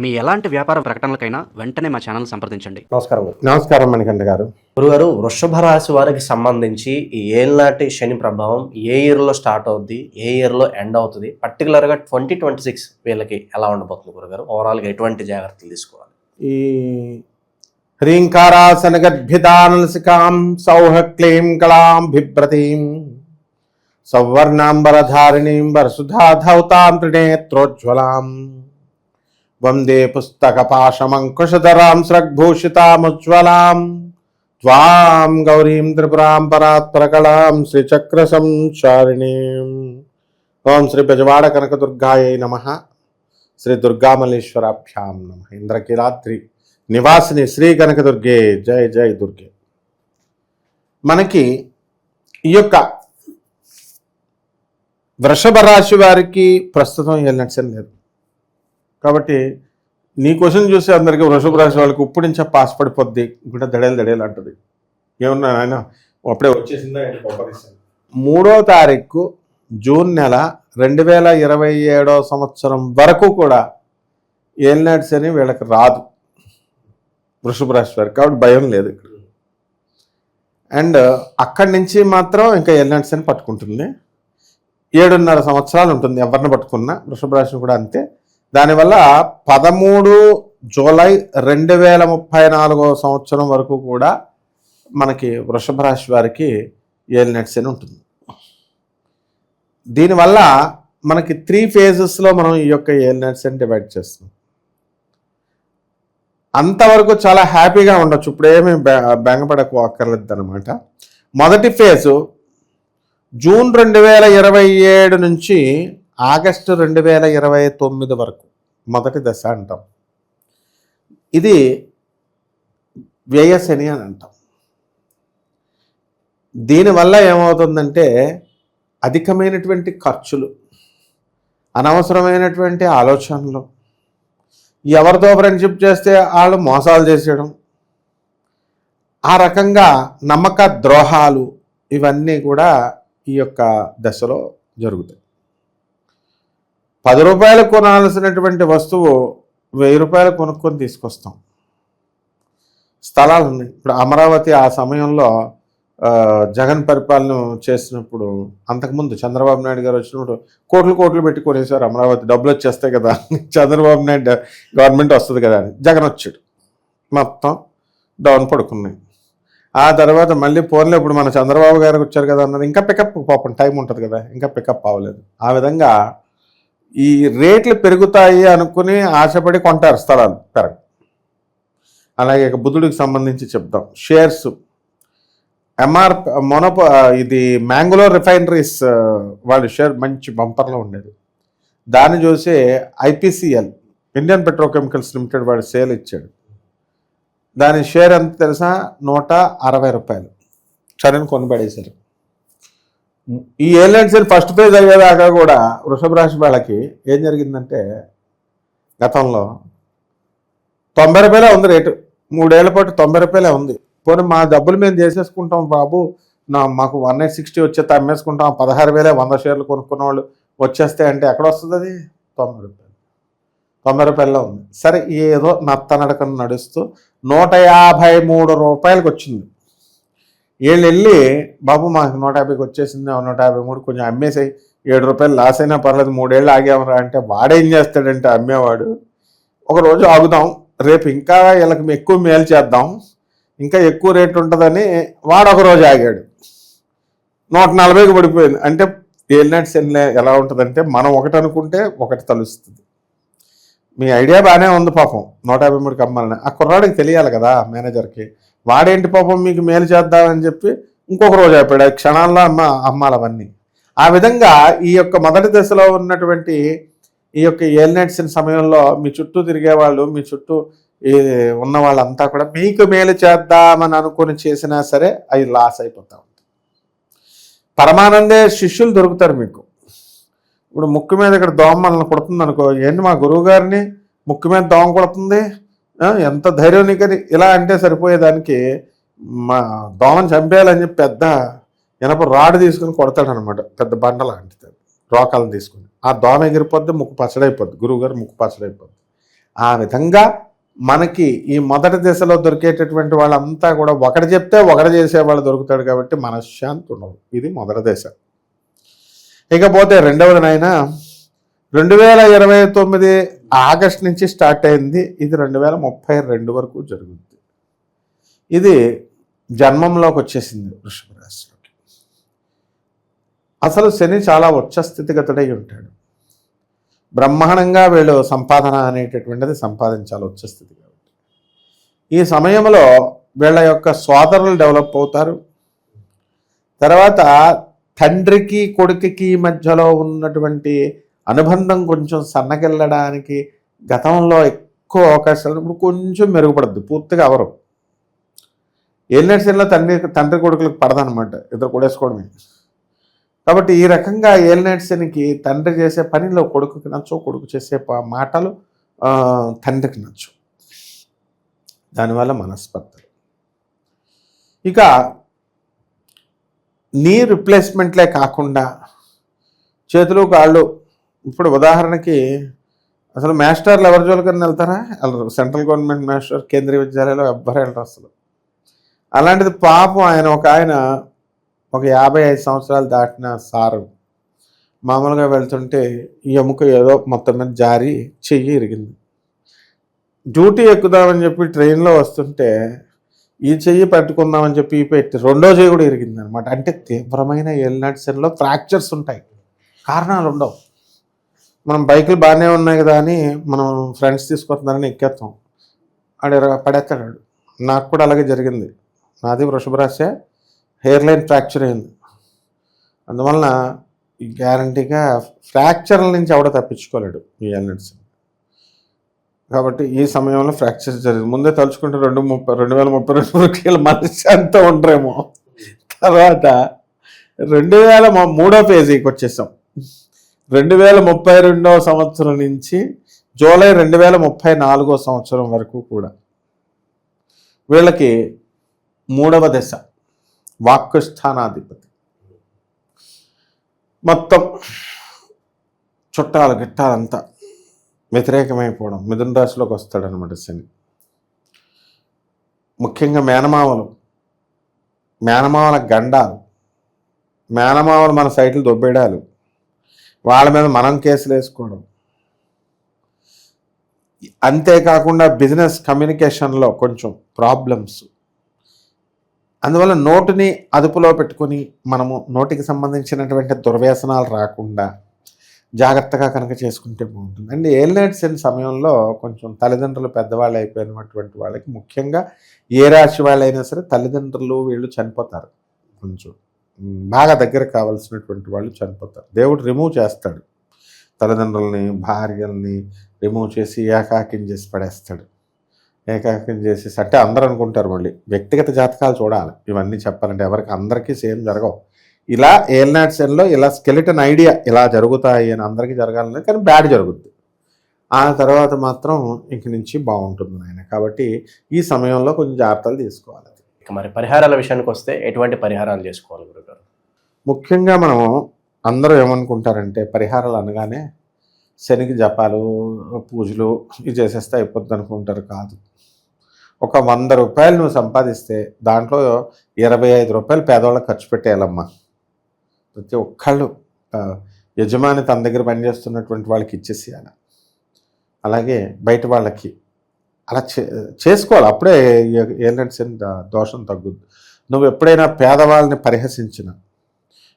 మీ ఎలాంటి వ్యాపార ప్రకటనలకైనా వెంటనే మా ఛానల్ సంప్రదించండి. నమస్కారం. నమస్కారం మణికంఠ గారు. గురుగారు వృషభ రాశి వారికి సంబంధించి ఈ ఏళ్ళనాటి శని ప్రభావం ఏ ఇయర్లో స్టార్ట్ అవుద్ది ఏ ఇయర్లో ఎండ్ అవుతుంది పర్టికులర్గా ట్వంటీ ట్వంటీ సిక్స్ వీళ్ళకి ఎలా ఉండబోతుంది గురుగారు? ఓవరాల్గా ఎటువంటి జాగ్రత్తలు తీసుకోవాలి? ఈ హ్రీంకారాసన గర్భితానలసికాం సౌహ క్లీం కళాం బిభ్రతీం సౌవర్ణాంబరధారిణీం వరసుధాధౌతాం త్రినేత్రోజ్వలాం వందే పుస్తకపాశమంకుశధరాం స్రగ్భూషితాముజ్వలాం. త్వాం గౌరీం త్రిపురాం పరాత్పరకళాం శ్రీచక్ర సంచారిణీం ఓం శ్రీ బెజవాడ కనకదుర్గాయై నమ. శ్రీ దుర్గామల్లేశ్వరాభ్యాం నమ. ఇంద్రకిరాత్రి నివాసిని శ్రీ కనకదుర్గే జయ జయ దుర్గే. మనకి ఈ యొక్క వృషభ రాశి వారికి ప్రస్తుతం వెళ్ళినట్టు లేదు. కాబట్టి నీ క్వశ్చన్ చూసి అందరికీ వృషభ రాశి వాళ్ళకి ఇప్పుడు నుంచే పాస్ పడిపోద్ది కూడా దడేలు దడేలు అంటుంది. ఏమన్నా ఆయన అప్పుడే వచ్చేసిందా మూడో తారీఖు జూన్ నెల రెండు వేల ఇరవై ఏడో సంవత్సరం వరకు కూడా ఏలినాడ్స్ అని వీళ్ళకి రాదు. వృషభ రాశి వారికి కాబట్టి భయం లేదు ఇక్కడ. అండ్ అక్కడి నుంచి మాత్రం ఇంకా ఏలినాడ్స్ అని పట్టుకుంటుంది. ఏడున్నర సంవత్సరాలు ఉంటుంది ఎవరిని పట్టుకున్నా వృషభ రాశి కూడా అంతే. దానివల్ల పదమూడు జూలై రెండు వేల ముప్పై నాలుగో సంవత్సరం వరకు కూడా మనకి వృషభ రాశి వారికి ఏలినట్స్ అని ఉంటుంది. దీనివల్ల మనకి త్రీ ఫేజెస్లో మనం ఈ యొక్క ఏలినట్స్ అని డివైడ్ చేస్తున్నాం. అంతవరకు చాలా హ్యాపీగా ఉండొచ్చు. ఇప్పుడు ఏమి బెంగపడకు అక్కర్లేదు అనమాట మొదటి ఫేజు జూన్ రెండు వేల ఇరవై ఏడు నుంచి ఆగస్టు రెండు వేల ఇరవై తొమ్మిది వరకు మొదటి దశ అంటాం. ఇది వ్యయశని అని అంటాం. దీనివల్ల ఏమవుతుందంటే అధికమైనటువంటి ఖర్చులు అనవసరమైనటువంటి ఆలోచనలు ఎవరితో ఫ్రెండ్షిప్ చేస్తే వాళ్ళు మోసాలు చేసేయడం ఆ రకంగా నమ్మక ద్రోహాలు ఇవన్నీ కూడా ఈ యొక్క దశలో జరుగుతాయి. పది రూపాయలు కొనాల్సినటువంటి వస్తువు వెయ్యి రూపాయలు కొనుక్కొని తీసుకొస్తాం. స్థలాలు ఉన్నాయి ఇప్పుడు అమరావతి ఆ సమయంలో జగన్ పరిపాలన చేసినప్పుడు అంతకుముందు చంద్రబాబు నాయుడు గారు వచ్చినప్పుడు కోట్లు కోట్లు పెట్టి కొనేసారు అమరావతి. డబ్బులు వచ్చేస్తాయి కదా చంద్రబాబు నాయుడు గవర్నమెంట్ వస్తుంది కదా అని. జగన్ వచ్చాడు. మొత్తం డౌన్ పడుకున్నాయి. ఆ తర్వాత మళ్ళీ ఫోన్లో ఇప్పుడు మన చంద్రబాబు గారు వచ్చారు కదా అన్నారు. ఇంకా పికప్ పాపం టైం ఉంటుంది కదా ఇంకా పికప్ అవ్వలేదు. ఆ విధంగా ఈ రేట్లు పెరుగుతాయి అనుకుని ఆశపడి కొంటారు స్థలాలు పెరగ. అలాగే ఇక బుద్ధుడికి సంబంధించి చెప్దాం. షేర్స్. ఎంఆర్ మొనప ఇది మ్యాంగ్లో రిఫైనరీస్ వాళ్ళ షేర్ మంచి బంపర్లో ఉండేది. దాన్ని చూసి ఐపీసీఎల్ ఇండియన్ పెట్రోకెమికల్స్ లిమిటెడ్ వాడు సేల్ ఇచ్చాడు. దాని షేర్ ఎంత తెలుసా? నూట అరవై రూపాయలు. సరైన కొనబడేశారు. ఈ ఎయిర్లైన్స్ ఫస్ట్ పేజ్ అయ్యేదాకా కూడా వృషభ రాశి వాళ్ళకి ఏం జరిగిందంటే గతంలో తొంభై రూపాయలే ఉంది రేటు. మూడేళ్ళ పాటు తొంభై రూపాయలే ఉంది. పోనీ మా డబ్బులు మేము చేసేసుకుంటాం బాబు. నా మాకు వన్ ఎయిట్ సిక్స్టీ వచ్చే అమ్మేసుకుంటాం పదహారు వేలే వంద షేర్లు కొనుక్కున్న వాళ్ళు వచ్చేస్తే అంటే ఎక్కడ వస్తుంది అది? తొంభై రూపాయలు. తొంభై రూపాయల్లో ఉంది. సరే ఏదో నత్తనడకను నడుస్తూ నూట యాభై మూడు రూపాయలకి వచ్చింది వీళ్ళు వెళ్ళి బాబు మాకు నూట యాభైకి వచ్చేసింది నూట యాభై మూడు కొంచెం అమ్మేసాయి. ఏడు రూపాయలు లాస్ అయినా పర్లేదు మూడేళ్ళు ఆగామరా అంటే వాడేం చేస్తాడంటే అమ్మేవాడు. ఒక రోజు ఆగుదాం రేపు ఇంకా వీళ్ళకి ఎక్కువ మేలు చేద్దాం ఇంకా ఎక్కువ రేట్ ఉంటుందని వాడు ఒక రోజు ఆగాడు. నూట నలభైకి పడిపోయింది. అంటే ఏలినట్ సెన్లే ఎలా ఉంటుందంటే మనం ఒకటి అనుకుంటే ఒకటి తలుస్తుంది. మీ ఐడియా బాగానే ఉంది పాపం నూట యాభై మూడుకి అమ్మాలని. ఆ కుర్రాడికి తెలియాలి కదా మేనేజర్కి. వాడేంటి పాపం మీకు మేలు చేద్దామని చెప్పి ఇంకొక రోజు అయిపోయాడు ఆ క్షణాల్లో అమ్మ అమ్మాలి అవన్నీ. ఆ విధంగా ఈ యొక్క మొదటి దశలో ఉన్నటువంటి ఈ యొక్క ఏలినట్సిన సమయంలో మీ చుట్టూ తిరిగే వాళ్ళు మీ చుట్టూ ఈ ఉన్న వాళ్ళంతా కూడా మీకు మేలు చేద్దామని అనుకుని చేసినా సరే అవి లాస్ అయిపోతా ఉంటుంది పరమానందే శిష్యులు దొరుకుతారు మీకు. ఇప్పుడు ముక్కు మీద ఇక్కడ దోమ మనల్ని కొడుతుంది అనుకో ఏంటి మా గురువు గారిని ముక్కు మీద దోమ కొడుతుంది? ఎంత ధైర్యం నీకని ఇలా అంటే సరిపోయేదానికి మా దోమని చంపేయాలని చెప్పి పెద్ద ఇనప రాడ్ తీసుకుని కొడతాడనమాట. పెద్ద బండ లాంటిది. రోకాలను తీసుకుని. ఆ దోమ ఎగిరిపోద్ది ముక్కు పచ్చడైపోద్ది. గురువు గారు ముక్కు పచ్చడైపోద్ది. ఆ విధంగా మనకి ఈ మొదటి దశలో దొరికేటటువంటి వాళ్ళంతా కూడా ఒకటి చెప్తే ఒకటి చేసేవాళ్ళు దొరుకుతాడు కాబట్టి మనశ్శాంతి ఉండదు. ఇది మొదటి దశ. ఇకపోతే రెండవది నాయన రెండు వేల ఇరవై తొమ్మిది ఆగస్ట్ నుంచి స్టార్ట్ అయింది. ఇది రెండు వేల ముప్పై రెండు వరకు జరుగుతుంది ఇది జన్మంలోకి వచ్చేసింది వృషభ రాశిలోకి అసలు శని చాలా ఉచ్చ స్థితిగతుడై ఉంటాడు. బ్రహ్మాండంగా వీళ్ళు సంపాదన అనేటటువంటిది సంపాదించాలి ఉచ్చ స్థితి కాబట్టి ఈ సమయంలో వీళ్ళ యొక్క సోదరులు డెవలప్ అవుతారు. తర్వాత తండ్రికి కొడుకుకి మధ్యలో ఉన్నటువంటి అనుబంధం కొంచెం సన్నగిల్లడానికి గతంలో ఎక్కువ అవకాశాలు ఇప్పుడు కొంచెం మెరుగుపడద్దు పూర్తిగా అవరు. ఏలినట్సీన్లో తండ్రి తండ్రి కొడుకులకు పడదనమాట ఇద్దరు కొడేసుకోవడమే కాబట్టి ఈ రకంగా ఏలినట్సీన్కి తండ్రి చేసే పనిలో కొడుకుకి నచ్చు కొడుకు చేసే మాటలు తండ్రికి నచ్చు. దానివల్ల మనస్పర్ధలు ఇక నీ రిప్లేస్మెంట్లే కాకుండా చేతులు కాళ్ళు ఇప్పుడు ఉదాహరణకి అసలు మాస్టర్లు ఎవరి జోలికన్నా వెళ్తారా? వెళ్ళరు. సెంట్రల్ గవర్నమెంట్ మాస్టర్ కేంద్రీయ విద్యాలయంలో ఎవ్వరు వెళ్ళరు అసలు. అలాంటిది పాపం ఆయన ఒక ఆయన ఒక యాభై ఐదు సంవత్సరాలు దాటిన సారు మామూలుగా వెళ్తుంటే ఈ ఎముక ఏదో మొత్తం మీద జారి చెయ్యి ఇరిగింది. డ్యూటీ ఎక్కుదామని చెప్పి ట్రైన్లో వస్తుంటే ఈ చెయ్యి పట్టుకుందామని చెప్పి ఈ పెట్టి రెండో చెయ్యి కూడా ఇరిగింది అనమాట అంటే తీవ్రమైన ఎల్నాటిసన్లో ఫ్రాక్చర్స్ ఉంటాయి. కారణాలు ఉండవు. మనం బైకులు బాగానే ఉన్నాయి కదా అని మనం ఫ్రెండ్స్ తీసుకొస్తున్నారని ఎక్కేస్తాం ఆడ పడేస్తాడు నాకు కూడా అలాగే జరిగింది. నాది వృషభ హెయిర్ లైన్ ఫ్రాక్చర్ అయింది. అందువలన ఈ గ్యారంటీగా ఫ్రాక్చర్ల నుంచి ఎవడ తప్పించుకోలేడు ఈ ఎల్నట్స్ కాబట్టి ఈ సమయంలో ఫ్రాక్చర్ జరిగింది. ముందే తలుచుకుంటే రెండు ముప్పై రెండు వేల ముప్పై రెండు వరకు మనిషి అంతా ఉండరేమో. తర్వాత రెండు వేల మూడో పేజీకి వచ్చేసాం. రెండు వేల ముప్పై రెండవ సంవత్సరం నుంచి జూలై రెండు వేల ముప్పై నాలుగో సంవత్సరం వరకు కూడా వీళ్ళకి మూడవ దశ వాక్యస్థానాధిపతి. మొత్తం చుట్టాలు గిట్టాలంతా వ్యతిరేకమైపోవడం మిథున రాశిలోకి వస్తాడనమాట శని. ముఖ్యంగా మేనమామలు మేనమామల గండాలు మేనమామలు మన సైట్లు దొబ్బేడాలు. వాళ్ళ మీద మనం కేసులు వేసుకోవడం. అంతేకాకుండా బిజినెస్ కమ్యూనికేషన్లో కొంచెం ప్రాబ్లమ్స్. అందువల్ల నోటుని అదుపులో పెట్టుకొని మనము నోటికి సంబంధించినటువంటి దుర్వ్యసనాలు రాకుండా జాగ్రత్తగా కనుక చేసుకుంటే బాగుంటుంది. అండ్ ఏలినైట్ సమయంలో కొంచెం తల్లిదండ్రులు పెద్దవాళ్ళు అయిపోయినటువంటి వాళ్ళకి ముఖ్యంగా ఏ రాశి వాళ్ళైనా సరే తల్లిదండ్రులు వీళ్ళు చనిపోతారు. కొంచెం. బాగా దగ్గర కావాల్సినటువంటి వాళ్ళు చనిపోతారు. దేవుడు రిమూవ్ చేస్తాడు. తల్లిదండ్రుల్ని భార్యల్ని రిమూవ్ చేసి ఏకాకిం చేసి పడేస్తాడు. ఏకాకిం చేసేసి అంటే అందరూ అనుకుంటారు మళ్ళీ. వ్యక్తిగత జాతకాలు చూడాలి. ఇవన్నీ చెప్పాలంటే ఎవరికి అందరికీ సేమ్ జరగవు. ఇలా ఏల్నాట్ సెన్లో ఇలా స్కెలిటన్ ఐడియా ఇలా జరుగుతాయి అని అందరికీ జరగాలని కానీ బ్యాడ్ జరుగుద్ది. ఆ తర్వాత మాత్రం ఇంక నుంచి బాగుంటుంది ఆయన కాబట్టి ఈ సమయంలో కొంచెం జాగ్రత్తలు తీసుకోవాలి. ఇక మరి పరిహారాల విషయానికి వస్తే ఎటువంటి పరిహారాలు చేసుకోవాలి గురుగారు? ముఖ్యంగా మనం అందరూ ఏమనుకుంటారంటే పరిహారాలు అనగానే శనికి జపాలు పూజలు ఇవి చేసేస్తే అయిపోద్ది అనుకుంటారు కాదు. ఒక వంద రూపాయలు నువ్వు సంపాదిస్తే దాంట్లో ఇరవై ఐదు రూపాయలు పేదవాళ్ళకి ఖర్చు పెట్టేయాలమ్మా. ప్రతి ఒక్కళ్ళు యజమాని తన దగ్గర పనిచేస్తున్నటువంటి వాళ్ళకి ఇచ్చేసేయాలి. అలాగే బయట వాళ్ళకి అలా చే చేసుకోవాలి. అప్పుడే ఏంటంటే దోషం తగ్గుద్ది. నువ్వు ఎప్పుడైనా పేదవాళ్ళని పరిహసించిన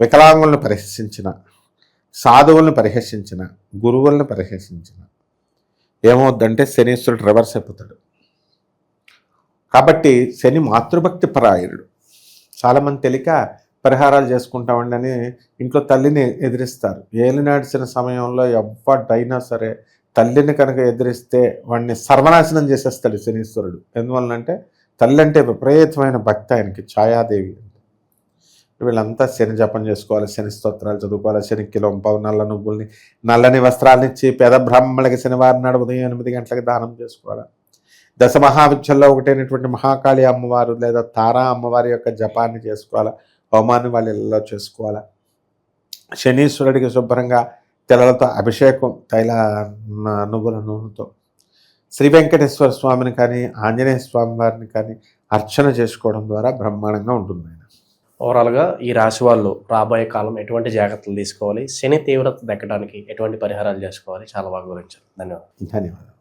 వికలాంగుల్ని పరిహసించిన సాధువుల్ని పరిహసించిన గురువుల్ని పరిహసించిన ఏమవుద్దంటే శనీశ్వరుడు రివర్స్ అయిపోతాడు. కాబట్టి శని మాతృభక్తి పరాయణుడు. చాలామంది తెలియక పరిహారాలు చేసుకుంటామండి అని ఇంట్లో తల్లిని ఎదిరిస్తారు. ఏలినాడిసిన సమయంలో ఎవడైనా సరే తల్లిని కనుక ఎదిరిస్తే వాడిని సర్వనాశనం చేసేస్తాడు శనీశ్వరుడు. ఎందువలనంటే తల్లి అంటే విపరీతమైన భక్తి ఆయనకి ఛాయాదేవి. వీళ్ళంతా శని జపం చేసుకోవాలి శని స్తోత్రాలు చదువుకోవాలి శని కిలోంపావు నల్ల నువ్వుల్ని నల్లని వస్త్రాలను ఇచ్చి పేద బ్రాహ్మణులకి శనివారం నాడు ఉదయం ఎనిమిది గంటలకు దానం చేసుకోవాలి. దశ మహావిద్యల్లో ఒకటైనటువంటి మహాకాళి అమ్మవారు లేదా తారా అమ్మవారి యొక్క జపాన్ని చేసుకోవాలి. హోమాన్ని వాళ్ళ ఇళ్ళలో చేసుకోవాలి? శనీశ్వరుడికి శుభ్రంగా తెల్లలతో అభిషేకం తైల నువ్వుల నూనెతో. శ్రీ వెంకటేశ్వర స్వామిని కానీ ఆంజనేయ స్వామి వారిని కానీ అర్చన చేసుకోవడం ద్వారా బ్రహ్మాండంగా ఉంటుంది ఆయన. ఓవరాల్గా ఈ రాశి వాళ్ళు రాబోయే కాలం ఎటువంటి జాగ్రత్తలు తీసుకోవాలి శని తీవ్రత తగ్గడానికి ఎటువంటి పరిహారాలు చేసుకోవాలి చాలా బాగా వివరించారు. ధన్యవాదాలు. ధన్యవాదాలు.